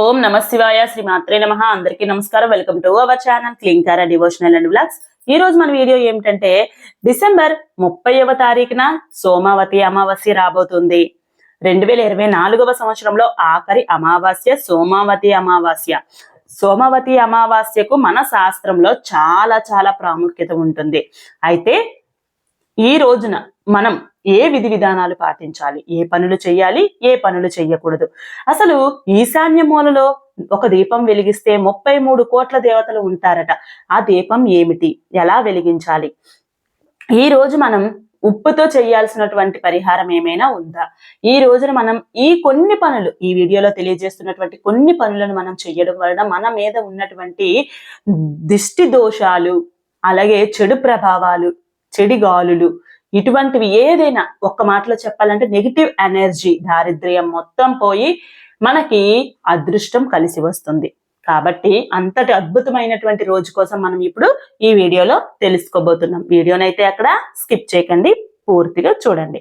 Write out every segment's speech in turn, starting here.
ఓం నమ శివాయ శ్రీ మాత్రే నమ. అందరికీ నమస్కారం. Welcome to our channel Klinkaara devotional and blogs ఈ రోజు మన వీడియో ఏమిటంటే డిసెంబర్ ముప్పైవ తారీఖున సోమావతి అమావాస్య రాబోతుంది. రెండు వేల ఇరవై నాలుగవ సంవత్సరంలో ఆఖరి అమావాస్య సోమావతి అమావాస్య. సోమావతి అమావాస్యకు మన శాస్త్రంలో చాలా చాలా ప్రాముఖ్యత ఉంటుంది. అయితే ఈ రోజున మనం ఏ విధి విధానాలు పాటించాలి? ఏ పనులు చేయాలి? ఏ పనులు చేయకూడదు అసలు ఈశాన్య మూలలో ఒక దీపం వెలిగిస్తే ముప్పై మూడు కోట్ల దేవతలు ఉంటారట. ఆ దీపం ఏమిటి? ఎలా వెలిగించాలి? ఈ రోజు మనం ఉప్పుతో చేయాల్సినటువంటి పరిహారం ఏమైనా ఉందా? ఈ రోజున మనం ఈ కొన్ని పనులు ఈ వీడియోలో తెలియజేస్తున్నటువంటి కొన్ని పనులను మనం చేయడం వలన మన మీద ఉన్నటువంటి దిష్టి దోషాలు అలాగే చెడు ప్రభావాలు చెడి గాలులు. ఇటువంటివి ఏదైనా ఒక్క మాటలో చెప్పాలంటే నెగిటివ్ ఎనర్జీ దారిద్ర్యం మొత్తం పోయి మనకి అదృష్టం కలిసి వస్తుంది. కాబట్టి అంతటి అద్భుతమైనటువంటి రోజు కోసం మనం ఇప్పుడు ఈ వీడియోలో తెలుసుకోబోతున్నాం. వీడియోనైతే అక్కడ స్కిప్ చేయకండి పూర్తిగా చూడండి.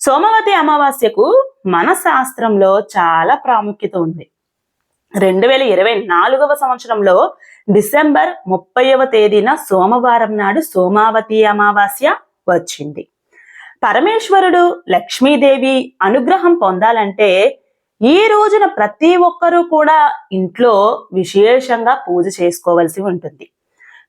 సోమవతి అమావాస్యకు మన శాస్త్రంలో చాలా ప్రాముఖ్యత ఉంది. రెండు వేల ఇరవై నాలుగవ సంవత్సరంలో డిసెంబర్ ముప్పైవ తేదీన సోమవారం నాడు సోమావతి అమావాస్య వచ్చింది. పరమేశ్వరుడు లక్ష్మీదేవి అనుగ్రహం పొందాలంటే ఈ రోజున ప్రతి ఒక్కరూ కూడా ఇంట్లో విశేషంగా పూజ చేసుకోవలసి ఉంటుంది.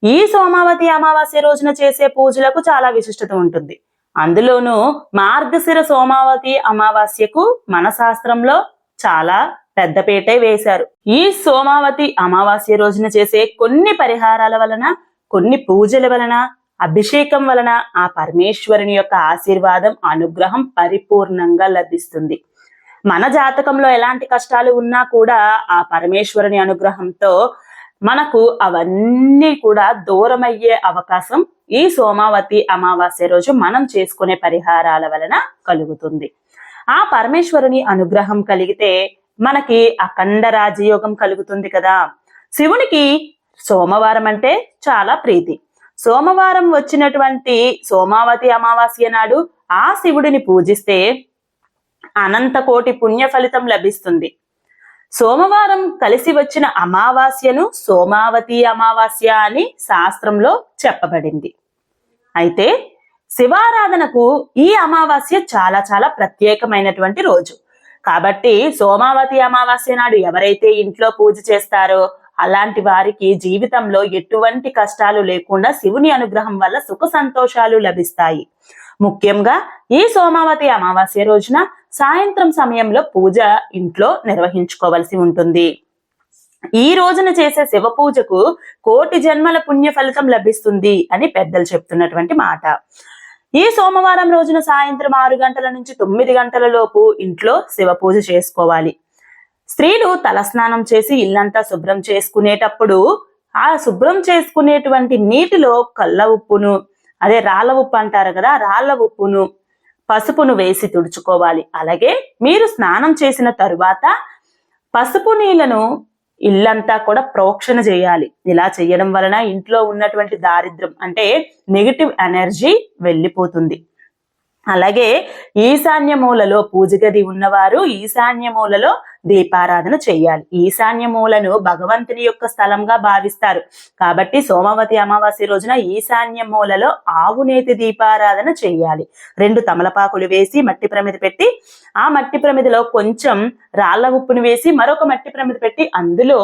ఈ సోమావతి అమావాస్య రోజున చేసే పూజలకు చాలా విశిష్టత ఉంటుంది. అందులోనూ మార్గశిర సోమావతి అమావాస్యకు మన శాస్త్రంలో చాలా పెద్దపేటే వేశారు. ఈ సోమావతి అమావాస్య రోజున చేసే కొన్ని పరిహారాల వలన కొన్ని పూజల వలన అభిషేకం వలన ఆ పరమేశ్వరుని యొక్క ఆశీర్వాదం అనుగ్రహం పరిపూర్ణంగా లభిస్తుంది. మన జాతకంలో ఎలాంటి కష్టాలు ఉన్నా కూడా ఆ పరమేశ్వరుని అనుగ్రహంతో మనకు అవన్నీ కూడా దూరమయ్యే అవకాశం ఈ సోమావతి అమావాస్య రోజు మనం చేసుకునే పరిహారాల వలన కలుగుతుంది. ఆ పరమేశ్వరుని అనుగ్రహం కలిగితే మనకి అఖండ రాజయోగం కలుగుతుంది కదా. శివునికి సోమవారం అంటే చాలా ప్రీతి. సోమవారం వచ్చినటువంటి సోమావతి అమావాస్య నాడు ఆ శివుడిని పూజిస్తే అనంత కోటి పుణ్య ఫలితం లభిస్తుంది. సోమవారం కలిసి వచ్చిన అమావాస్యను సోమావతి అమావాస్య అని శాస్త్రంలో చెప్పబడింది. అయితే శివారాధనకు ఈ అమావాస్య చాలా చాలా ప్రత్యేకమైనటువంటి రోజు. కాబట్టి సోమావతి అమావాస్య నాడు ఎవరైతే ఇంట్లో పూజ చేస్తారో అలాంటి వారికి జీవితంలో ఎటువంటి కష్టాలు లేకుండా శివుని అనుగ్రహం వల్ల సుఖ సంతోషాలు లభిస్తాయి. ముఖ్యంగా ఈ సోమావతి అమావాస్య రోజున సాయంత్రం సమయంలో పూజ ఇంట్లో నిర్వహించుకోవలసి ఉంటుంది. ఈ రోజున చేసే శివ పూజకు కోటి జన్మల పుణ్య ఫలితం లభిస్తుంది అని పెద్దలు చెప్తున్నటువంటి మాట. ఈ సోమవారం రోజున సాయంత్రం ఆరు గంటల నుంచి తొమ్మిది గంటల లోపు ఇంట్లో శివ పూజ చేసుకోవాలి. స్త్రీలు తలస్నానం చేసి ఇల్లంతా శుభ్రం చేసుకునేటప్పుడు ఆ శుభ్రం చేసుకునేటువంటి నీటిలో కళ్ళ ఉప్పును అదే రాళ్ళ ఉప్పు అంటారు కదా రాళ్ళ ఉప్పును పసుపును వేసి తుడుచుకోవాలి. అలాగే మీరు స్నానం చేసిన తరువాత పసుపు నీళ్ళను ఇల్లంతా కూడా ప్రోక్షణ చేయాలి. ఇలా చేయడం వలన ఇంట్లో ఉన్నటువంటి దారిద్రం అంటే నెగిటివ్ ఎనర్జీ వెళ్ళిపోతుంది. అలాగే ఈశాన్య మూలలో పూజ గది ఉన్నవారు ఈశాన్య మూలలో దీపారాధన చేయాలి ఈశాన్య మూలను భగవంతుని యొక్క స్థలంగా భావిస్తారు. కాబట్టి సోమవతి అమావాస్య రోజున ఈశాన్య మూలలో ఆవునేతి దీపారాధన చేయాలి రెండు తమలపాకులు వేసి మట్టి ప్రమిద పెట్టి ఆ మట్టి ప్రమిదలో కొంచెం రాళ్ళ ఉప్పును వేసి మరొక మట్టి ప్రమిద పెట్టి అందులో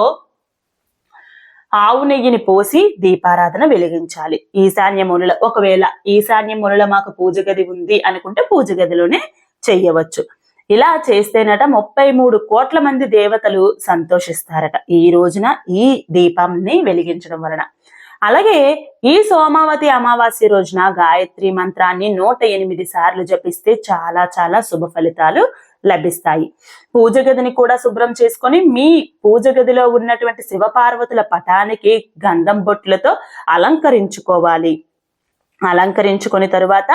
ఆవు నెయ్యిని పోసి దీపారాధన వెలిగించాలి. ఈశాన్య మూలలో ఒకవేళ ఈశాన్య మూలలో మాకు పూజ గది ఉంది అనుకుంటే పూజ గదిలోనే చెయ్యవచ్చు. ఇలా చేస్తేనట ముప్పై మూడు కోట్ల మంది దేవతలు సంతోషిస్తారట. ఈ రోజున ఈ దీపాన్ని వెలిగించడం వలన. అలాగే ఈ సోమావతి అమావాస్య రోజున గాయత్రి మంత్రాన్ని నూట ఎనిమిది సార్లు జపిస్తే చాలా చాలా శుభ ఫలితాలు లభిస్తాయి. పూజ గదిని కూడా శుభ్రం చేసుకొని మీ పూజ గదిలో ఉన్నటువంటి శివపార్వతుల పటానికి గంధం బొట్లతో అలంకరించుకోవాలి. అలంకరించుకొని తరువాత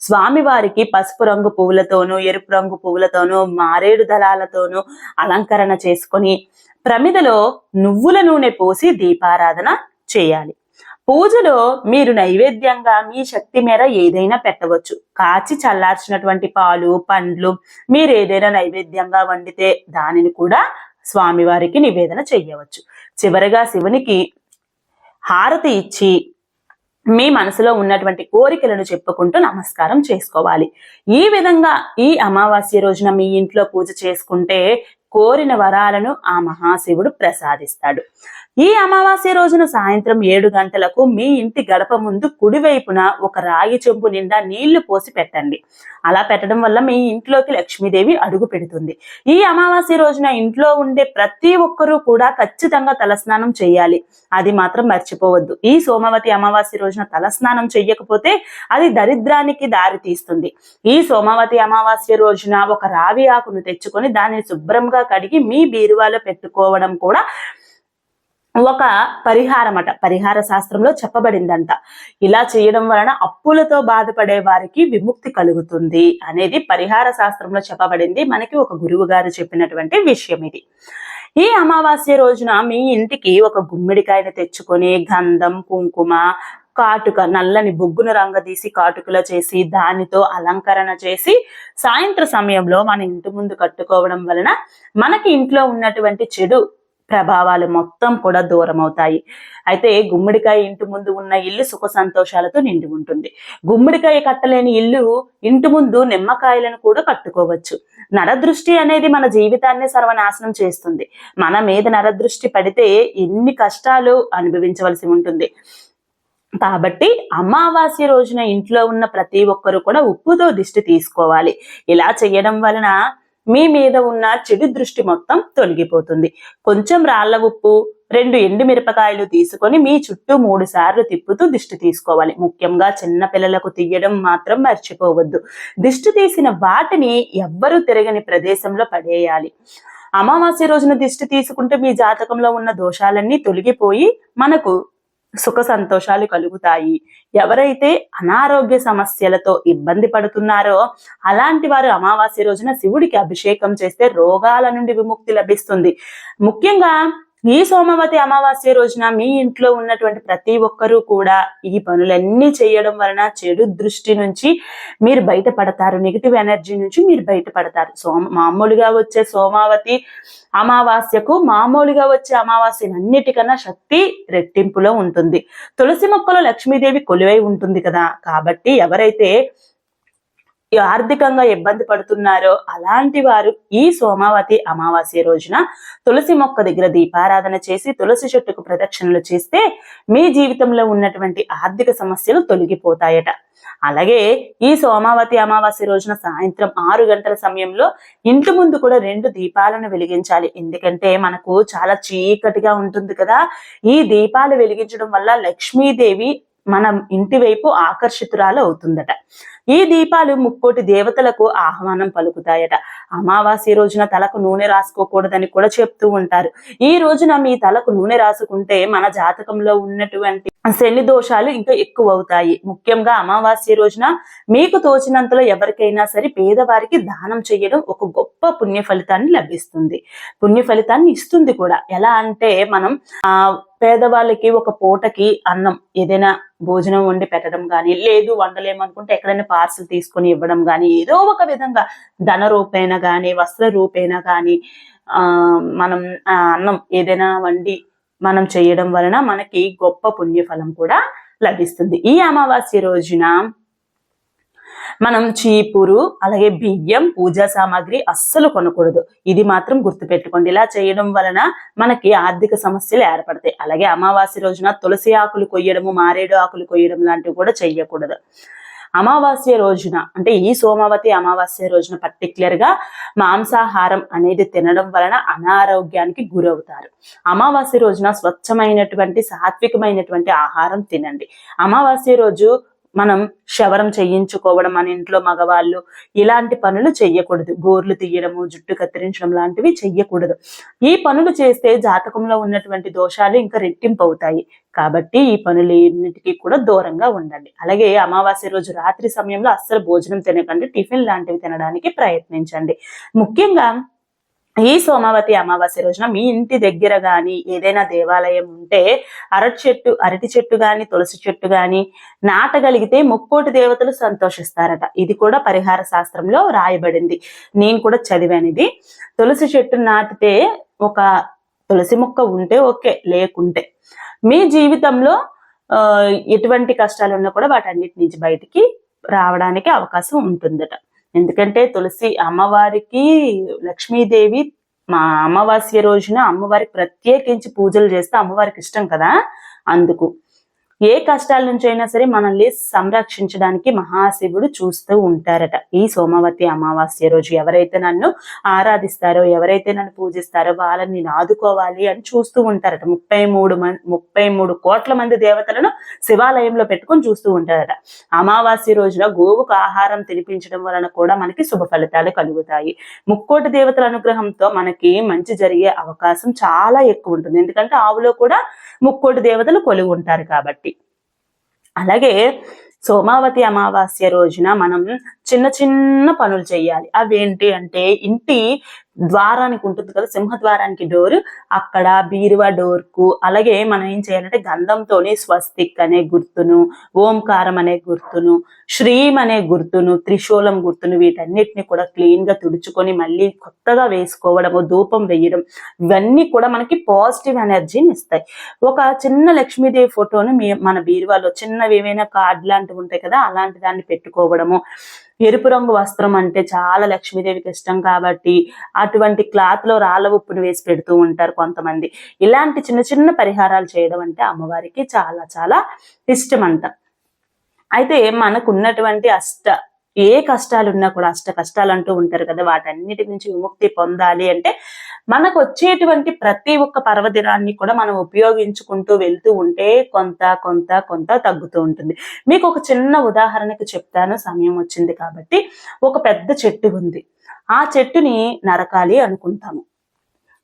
స్వామివారికి పసుపు రంగు పువ్వులతోనూ ఎరుపు రంగు పువ్వులతోనూ మారేడు దళాలతోనూ అలంకరణ చేసుకొని ప్రమిదలో నువ్వుల నూనె పోసి దీపారాధన చేయాలి. పూజలో మీరు నైవేద్యంగా మీ శక్తి మేర ఏదైనా పెట్టవచ్చు. కాచి చల్లార్చినటువంటి పాలు పండ్లు మీరు ఏదైనా నైవేద్యంగా వండితే దానిని కూడా స్వామివారికి నివేదన చెయ్యవచ్చు చివరగా శివునికి హారతి ఇచ్చి మీ మనసులో ఉన్నటువంటి కోరికలను చెప్పుకుంటూ నమస్కారం చేసుకోవాలి. ఈ విధంగా ఈ అమావాస్య రోజున మీ ఇంట్లో పూజ చేసుకుంటే కోరిన వరాలను ఆ మహాశివుడు ప్రసాదిస్తాడు. ఈ అమావాస్య రోజున సాయంత్రం ఏడు గంటలకు మీ ఇంటి గడప ముందు కుడివైపున ఒక రాగి చెంబు నిండా నీళ్ళు పోసి పెట్టండి. అలా పెట్టడం వల్ల మీ ఇంట్లోకి లక్ష్మీదేవి అడుగు పెడుతుంది. ఈ అమావాస్య రోజున ఇంట్లో ఉండే ప్రతి ఒక్కరూ కూడా ఖచ్చితంగా తలస్నానం చేయాలి. అది మాత్రం మర్చిపోవద్దు. ఈ సోమవతి అమావాస్య రోజున తలస్నానం చెయ్యకపోతే అది దరిద్రానికి దారి తీస్తుంది ఈ సోమవతి అమావాస్య రోజున ఒక రావి ఆకును తెచ్చుకొని దానిని శుభ్రంగా కడిగి మీ బీరువాలో పెట్టుకోవడం కూడా ఒక పరిహారం అట పరిహార శాస్త్రంలో చెప్పబడిందంట. ఇలా చేయడం వలన అప్పులతో బాధపడే వారికి విముక్తి కలుగుతుంది అనేది పరిహార శాస్త్రంలో చెప్పబడింది. మనకి ఒక గురువు గారు చెప్పినటువంటి విషయం ఇది. ఈ అమావాస్య రోజున మీ ఇంటికి ఒక గుమ్మడికాయను తెచ్చుకొని గంధం కుంకుమ కాటుక నల్లని బొగ్గును రంగదీసి కాటుకలో చేసి దానితో అలంకరణ చేసి సాయంత్ర సమయంలో మన ఇంటి ముందు కట్టుకోవడం వలన మనకి ఇంట్లో ఉన్నటువంటి చెడు ప్రభావాలు మొత్తం కూడా దూరం అవుతాయి. అయితే గుమ్మడికాయ ఇంటి ముందు ఉన్న ఇల్లు సుఖ సంతోషాలతో నిండి ఉంటుంది. గుమ్మడికాయ కట్టలేని ఇల్లు ఇంటి ముందు నిమ్మకాయలను కూడా కట్టుకోవచ్చు. నరదృష్టి అనేది మన జీవితాన్ని సర్వనాశనం చేస్తుంది. మన మీద నరదృష్టి పడితే ఎన్ని కష్టాలు అనుభవించవలసి ఉంటుంది. కాబట్టి అమావాస్య రోజున ఇంట్లో ఉన్న ప్రతి ఒక్కరు కూడా ఉప్పుతో దిష్టి తీసుకోవాలి. ఇలా చేయడం వలన మీ మీద ఉన్న చెడు దృష్టి మొత్తం తొలగిపోతుంది. కొంచెం రాళ్ళ ఉప్పు రెండు ఎండు మిరపకాయలు తీసుకొని మీ చుట్టూ మూడు సార్లు తిప్పుతూ దిష్టి తీసుకోవాలి. ముఖ్యంగా చిన్న పిల్లలకు తీయడం మాత్రం మర్చిపోవద్దు. దిష్టి తీసిన వాటిని ఎవ్వరూ తిరగని ప్రదేశంలో పడేయాలి. అమావాస్య రోజున దిష్టి తీసుకుంటే మీ జాతకంలో ఉన్న దోషాలన్నీ తొలగిపోయి మనకు సుఖ సంతోషాలు కలుగుతాయి. ఎవరైతే అనారోగ్య సమస్యలతో ఇబ్బంది పడుతున్నారో అలాంటి వారు అమావాస్య రోజున శివుడికి అభిషేకం చేస్తే రోగాల నుండి విముక్తి లభిస్తుంది. ముఖ్యంగా ఈ సోమవతి అమావాస్య రోజున మీ ఇంట్లో ఉన్నటువంటి ప్రతి ఒక్కరూ కూడా ఈ పనులన్నీ చేయడం వలన చెడు దృష్టి నుంచి మీరు బయటపడతారు నెగిటివ్ ఎనర్జీ నుంచి మీరు బయటపడతారు. సోమ మామూలుగా వచ్చే సోమావతి అమావాస్యకు మామూలుగా వచ్చే అమావాస్య అన్నిటికన్నా శక్తి రెట్టింపులో ఉంటుంది. తులసి మొక్కలో లక్ష్మీదేవి కొలువై ఉంటుంది కదా. కాబట్టి ఎవరైతే ఆర్థికంగా ఇబ్బంది పడుతున్నారో అలాంటి వారు ఈ సోమావతి అమావాస్య రోజున తులసి మొక్క దగ్గర దీపారాధన చేసి తులసి చెట్టుకు ప్రదక్షిణలు చేస్తే మీ జీవితంలో ఉన్నటువంటి ఆర్థిక సమస్యలు తొలగిపోతాయట. అలాగే ఈ సోమావతి అమావాస్య రోజున సాయంత్రం ఆరు గంటల సమయంలో ఇంటి ముందు కూడా రెండు దీపాలను వెలిగించాలి. ఎందుకంటే మనకు చాలా చీకటిగా ఉంటుంది కదా. ఈ దీపాలు వెలిగించడం వల్ల లక్ష్మీదేవి మనం ఇంటి వైపు ఆకర్షితురాలు అవుతుందట. ఈ దీపాలు ముక్కోటి దేవతలకు ఆహ్వానం పలుకుతాయట. అమావాస్య రోజున తలకు నూనె రాసుకోకూడదని కూడా చెప్తూ ఉంటారు. ఈ రోజున మీ తలకు నూనె రాసుకుంటే మన జాతకంలో ఉన్నటువంటి శని దోషాలు ఇంకా ఎక్కువ అవుతాయి ముఖ్యంగా అమావాస్య రోజున మీకు తోచినంతలో ఎవరికైనా సరే పేదవారికి దానం చేయడం ఒక గొప్ప పుణ్య ఫలితాన్ని లభిస్తుంది. పుణ్య ఫలితాన్ని ఇస్తుంది కూడా. ఎలా అంటే మనం ఆ పేదవాళ్ళకి ఒక పూటకి అన్నం ఏదైనా భోజనం వండి పెట్టడం కానీ లేదు వండలేమనుకుంటే ఎక్కడైనా పార్సల్ తీసుకొని ఇవ్వడం కానీ ఏదో ఒక విధంగా ధన రూపేణ కానీ వస్త్ర రూపేణ కానీ ఆ మనం అన్నం ఏదైనా వండి మనం చేయడం వలన మనకి గొప్ప పుణ్యఫలం కూడా లభిస్తుంది. ఈ అమావాస్య రోజున మనం చీపురు అలాగే బియ్యం పూజా సామాగ్రి అస్సలు కొనకూడదు. ఇది మాత్రం గుర్తుపెట్టుకోండి. ఇలా చేయడం వలన మనకి ఆర్థిక సమస్యలు ఏర్పడతాయి. అలాగే అమావాస్య రోజున తులసి ఆకులు కొయ్యడము మారేడు ఆకులు కొయ్యడం లాంటివి కూడా చేయకూడదు. అమావాస్య రోజున అంటే ఈ సోమవతి అమావాస్య రోజున పర్టికులర్గా మాంసాహారం అనేది తినడం వలన అనారోగ్యానికి గురవుతారు. అమావాస్య రోజున స్వచ్ఛమైనటువంటి సాత్వికమైనటువంటి ఆహారం తినండి. అమావాస్య రోజు మనం శవరం చేయించుకోవడం మన ఇంట్లో మగవాళ్ళు ఇలాంటి పనులు చెయ్యకూడదు. గోర్లు తీయడము జుట్టు కత్తిరించడం లాంటివి చెయ్యకూడదు. ఈ పనులు చేస్తే జాతకంలో ఉన్నటువంటి దోషాలు ఇంకా రెట్టింపు అవుతాయి. కాబట్టి ఈ పనులన్నిటికీ కూడా దూరంగా ఉండండి. అలాగే అమావాస్య రోజు రాత్రి సమయంలో అస్సలు భోజనం తినకండి. టిఫిన్ లాంటివి తినడానికి ప్రయత్నించండి. ముఖ్యంగా ఈ సోమవతి అమావాస్య రోజున మీ ఇంటి దగ్గర గాని ఏదైనా దేవాలయం ఉంటే అరటి చెట్టు అరటి చెట్టు గాని తులసి చెట్టు గాని నాటగలిగితే ముక్కోటి దేవతలు సంతోషిస్తారట. ఇది కూడా పరిహార శాస్త్రంలో రాయబడింది. నేను కూడా చదివాను ఇది. తులసి చెట్టు నాటితే ఒక తులసి మొక్క ఉంటే ఓకే లేకుంటే. మీ జీవితంలో ఎటువంటి కష్టాలు ఉన్నా కూడా వాటన్నిటి నుంచి బయటికి రావడానికి అవకాశం ఉంటుందట. ఎందుకంటే తులసి అమ్మవారికి లక్ష్మీదేవి మా అమావాస్య రోజున అమ్మవారికి ప్రత్యేకించి పూజలు చేస్తే అమ్మవారికి ఇష్టం కదా అందుకు. ఏ కష్టాల నుంచి అయినా సరే మనల్ని సంరక్షించడానికి మహాశివుడు చూస్తూ ఉంటారట. ఈ సోమవతి అమావాస్య రోజు ఎవరైతే నన్ను ఆరాధిస్తారో ఎవరైతే నన్ను పూజిస్తారో వాళ్ళని నేను ఆదుకోవాలి అని చూస్తూ ఉంటారట. ముప్పై మూడు మంది ముప్పై మూడు కోట్ల మంది దేవతలను శివాలయంలో పెట్టుకొని చూస్తూ ఉంటారట. అమావాస్య రోజున గోవుకు ఆహారం తినిపించడం వలన కూడా మనకి శుభ ఫలితాలు కలుగుతాయి. ముక్కోటి దేవతల అనుగ్రహంతో మనకి మంచి జరిగే అవకాశం చాలా ఎక్కువ ఉంటుంది. ఎందుకంటే ఆవులో కూడా ముక్కోటి దేవతలు కొలువు ఉంటారు కాబట్టి. అలాగే సోమావతి అమావాస్య రోజున మనం చిన్న చిన్న పనులు చేయాలి. అవేంటి అంటే ఇంటి ద్వారానికి ఉంటుంది కదా సింహద్వారానికి డోర్. అక్కడ బీరువా డోర్కు అలాగే మనం ఏం చేయాలంటే గంధంతోనే స్వస్తిక్ అనే గుర్తును ఓంకారం అనే గుర్తును శ్రీం అనే గుర్తును త్రిశూలం గుర్తును వీటన్నిటిని కూడా క్లీన్గా తుడుచుకొని మళ్ళీ కొత్తగా వేసుకోవడము ధూపం వేయడం ఇవన్నీ కూడా మనకి పాజిటివ్ ఎనర్జీని ఇస్తాయి. ఒక చిన్న లక్ష్మీదేవి ఫోటోను మన బీరువాలో చిన్నవి ఏమైనా కార్డ్ లాంటివి ఉంటాయి కదా అలాంటి దాన్ని పెట్టుకోవడము ఎరుపు రంగు వస్త్రం అంటే చాలా లక్ష్మీదేవికి ఇష్టం కాబట్టి అటువంటి క్లాత్లో రాళ్ళ ఉప్పును వేసి పెడుతూ ఉంటారు కొంతమంది. ఇలాంటి చిన్న చిన్న పరిహారాలు చేయడం అంటే అమ్మవారికి చాలా చాలా ఇష్టం అంట అయితే మనకు ఉన్నటువంటి అష్ట ఏ కష్టాలు ఉన్నా కూడా అష్ట కష్టాలు అంటూ ఉంటారు కదా వాటన్నిటి నుంచి విముక్తి పొందాలి అంటే మనకు వచ్చేటువంటి ప్రతి ఒక్క పర్వదినాన్ని కూడా మనం ఉపయోగించుకుంటూ వెళ్తూ ఉంటే కొంత కొంత కొంత తగ్గుతూ ఉంటుంది. మీకు ఒక చిన్న ఉదాహరణకు చెప్తాను సమయం వచ్చింది కాబట్టి. ఒక పెద్ద చెట్టు ఉంది. ఆ చెట్టుని నరకాలి అనుకుంటాము.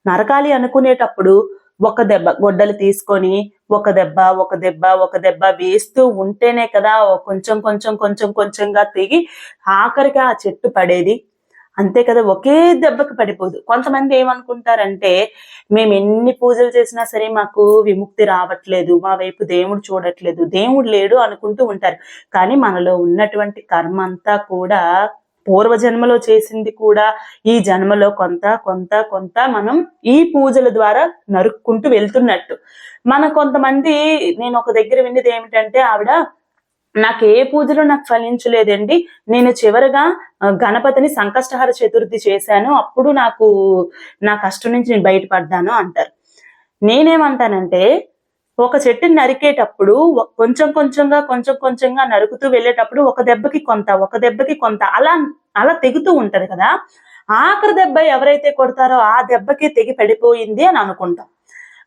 నరకాలి అనుకునేటప్పుడు ఒక దెబ్బ గొడ్డలు తీసుకొని ఒక దెబ్బ ఒక దెబ్బ ఒక దెబ్బ వేస్తూ ఉంటేనే కదా కొంచెం కొంచెం కొంచెం కొంచెంగా తిగి ఆఖరికి ఆ చెట్టు పడేది. అంతే కదా ఒకే దెబ్బకి పడిపోదు. కొంతమంది ఏమనుకుంటారంటే మేము ఎన్ని పూజలు చేసినా సరే మాకు విముక్తి రావట్లేదు మా వైపు దేవుడు చూడట్లేదు దేవుడు లేడు అనుకుంటూ ఉంటారు. కానీ మనలో ఉన్నటువంటి కర్మ అంతా కూడా పూర్వజన్మలో చేసింది కూడా ఈ జన్మలో కొంత కొంత కొంత మనం ఈ పూజల ద్వారా నరుక్కుంటూ వెళ్తున్నట్టు. మన కొంతమంది నేను ఒక దగ్గర విన్నది ఏమిటంటే ఆవిడ నాకు ఏ పూజలు నాకు ఫలించలేదండి. నేను చివరగా గణపతిని సంకష్టహర చతుర్థి చేశాను. అప్పుడు నాకు నా కష్టం నుంచి నేను బయటపడ్డాను అంటారు. నేనేమంటానంటే ఒక చెట్టుని నరికేటప్పుడు కొంచెం కొంచెంగా కొంచెం కొంచెంగా నరుకుతూ వెళ్ళేటప్పుడు ఒక దెబ్బకి కొంత ఒక దెబ్బకి కొంత అలా అలా తెగుతూ ఉంటది కదా. ఆఖరి దెబ్బ ఎవరైతే కొడతారో ఆ దెబ్బకి తెగి పడిపోయింది అని అనుకుంటాం.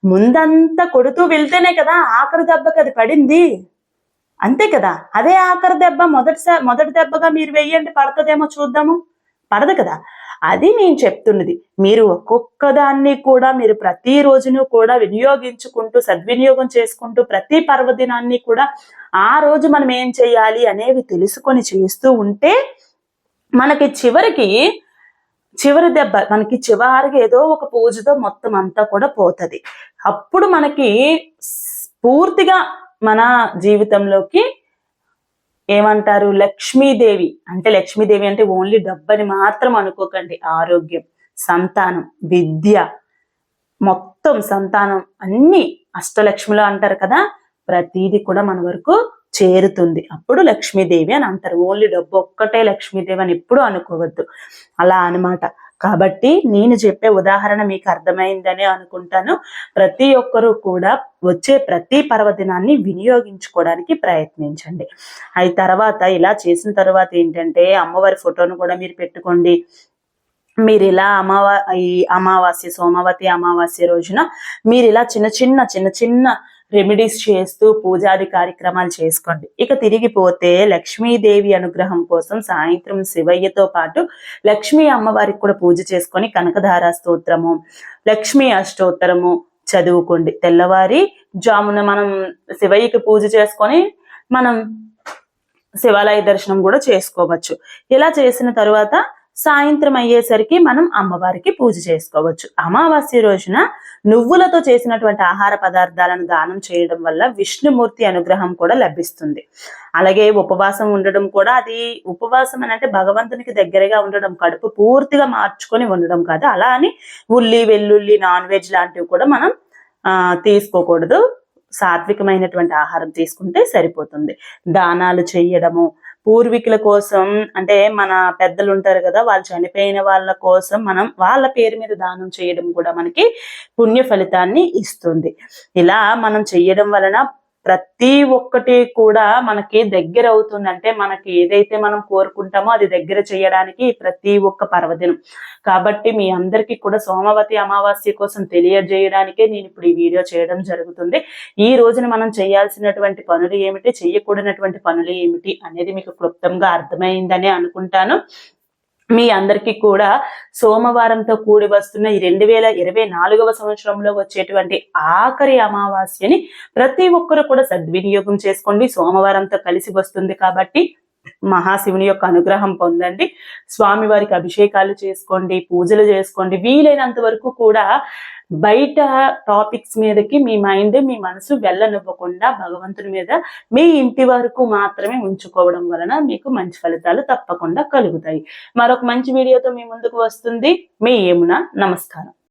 ముందంతా కొడుతూ వెళ్తేనే కదా ఆఖరి దెబ్బకి అది పడింది. అంతే కదా? అదే ఆఖరి దెబ్బ మొదటిసారి మొదటి దెబ్బగా మీరు వెయ్యండి పడుతుందేమో చూద్దాము. పడదు కదా? అది నేను చెప్తున్నది. మీరు ఒక్కొక్కదాన్ని కూడా మీరు ప్రతి రోజును కూడా వినియోగించుకుంటూ సద్వినియోగం చేసుకుంటూ ప్రతి పర్వదినాన్ని కూడా ఆ రోజు మనం ఏం చేయాలి అనేవి తెలుసుకొని చేస్తూ ఉంటే మనకి చివరికి చివరి దెబ్బ మనకి చివరికి ఏదో ఒక పూజతో మొత్తం అంతా కూడా పోతుంది. అప్పుడు మనకి పూర్తిగా మన జీవితంలోకి ఏమంటారు? లక్ష్మీదేవి. అంటే లక్ష్మీదేవి అంటే ఓన్లీ డబ్బని మాత్రం అనుకోకండి. ఆరోగ్యం సంతానం విద్య మొత్తం సంతానం అన్ని అష్టలక్ష్మిలో అంటారు కదా? ప్రతిదీ కూడా మన వరకు చేరుతుంది. అప్పుడు లక్ష్మీదేవి అని అంటారు. ఓన్లీ డబ్బు ఒక్కటే లక్ష్మీదేవి అని ఎప్పుడు అనుకోవద్దు. అలా అన్నమాట. కాబట్టి నేను చెప్పే ఉదాహరణ మీకు అర్థమైందని అనుకుంటాను. ప్రతి ఒక్కరూ కూడా వచ్చే ప్రతి పర్వదినాన్ని వినియోగించుకోవడానికి ప్రయత్నించండి. అయి తర్వాత ఇలా చేసిన తర్వాత ఏంటంటే అమ్మవారి ఫోటోను కూడా మీరు పెట్టుకోండి. మీరు ఇలా అమావా ఈ అమావాస్య సోమవతి అమావాస్య రోజున మీరు ఇలా చిన్న చిన్న చిన్న చిన్న రెమెడీస్ చేస్తూ పూజాది కార్యక్రమాలు చేసుకోండి. ఇక తిరిగిపోతే లక్ష్మీదేవి అనుగ్రహం కోసం సాయంత్రం శివయ్యతో పాటు లక్ష్మీ అమ్మవారికి కూడా పూజ చేసుకొని కనకధార స్తోత్రము లక్ష్మీ అష్టోత్తరము చదువుకోండి. తెల్లవారి జామున మనం శివయ్యకి పూజ చేసుకొని మనం శివాలయ దర్శనం కూడా చేసుకోవచ్చు. ఇలా చేసిన తర్వాత సాయంత్రం అయ్యేసరికి మనం అమ్మవారికి పూజ చేసుకోవచ్చు. అమావాస్య రోజున నువ్వులతో చేసినటువంటి ఆహార పదార్థాలను దానం చేయడం వల్ల విష్ణుమూర్తి అనుగ్రహం కూడా లభిస్తుంది. అలాగే ఉపవాసం ఉండడం కూడా అది ఉపవాసం అని అంటే భగవంతునికి దగ్గరగా ఉండడం కడుపు పూర్తిగా మార్చుకొని ఉండడం కాదు. అలా అని ఉల్లి వెల్లుల్లి నాన్ వెజ్ లాంటివి కూడా మనం ఆ తీసుకోకూడదు. సాత్వికమైనటువంటి ఆహారం తీసుకుంటే సరిపోతుంది. దానాలు చేయడము పూర్వీకుల కోసం అంటే మన పెద్దలు ఉంటారు కదా వాళ్ళు చనిపోయిన వాళ్ళ కోసం మనం వాళ్ళ పేరు మీద దానం చేయడం కూడా మనకి పుణ్య ఫలితాన్ని ఇస్తుంది. ఇలా మనం చేయడం వలన ప్రతి ఒక్కటి కూడా మనకి దగ్గర అవుతుంది అంటే మనకి ఏదైతే మనం కోరుకుంటామో అది దగ్గర చేయడానికి ప్రతి ఒక్క పర్వదినం. కాబట్టి మీ అందరికీ కూడా సోమవతి అమావాస్య కోసం తెలియజేయడానికే నేను ఇప్పుడు ఈ వీడియో చేయడం జరుగుతుంది. ఈ రోజున మనం చేయాల్సినటువంటి పనులు ఏమిటి? చేయకూడనటువంటి పనులు ఏమిటి? అనేది మీకు క్లుప్తంగా అర్థమైందని అనుకుంటాను. మీ అందరికీ కూడా సోమవారంతో కూడి వస్తున్న ఈ రెండు వేల ఇరవై నాలుగవ సంవత్సరంలో వచ్చేటువంటి ఆఖరి అమావాస్యని ప్రతి ఒక్కరు కూడా సద్వినియోగం చేసుకోండి. సోమవారంతో కలిసి వస్తుంది కాబట్టి మహాశివుని యొక్క అనుగ్రహం పొందండి. స్వామివారికి అభిషేకాలు చేసుకోండి పూజలు చేసుకోండి. వీలైనంత వరకు కూడా బయట టాపిక్స్ మీదకి మీ మైండ్ మీ మనసు వెళ్ళనివ్వకుండా భగవంతుని మీద మీ ఇంటి వరకు మాత్రమే ఉంచుకోవడం వలన మీకు మంచి ఫలితాలు తప్పకుండా కలుగుతాయి. మరొక మంచి వీడియోతో మీ ముందుకు వస్తుంది. మీ ఏమున నమస్కారం.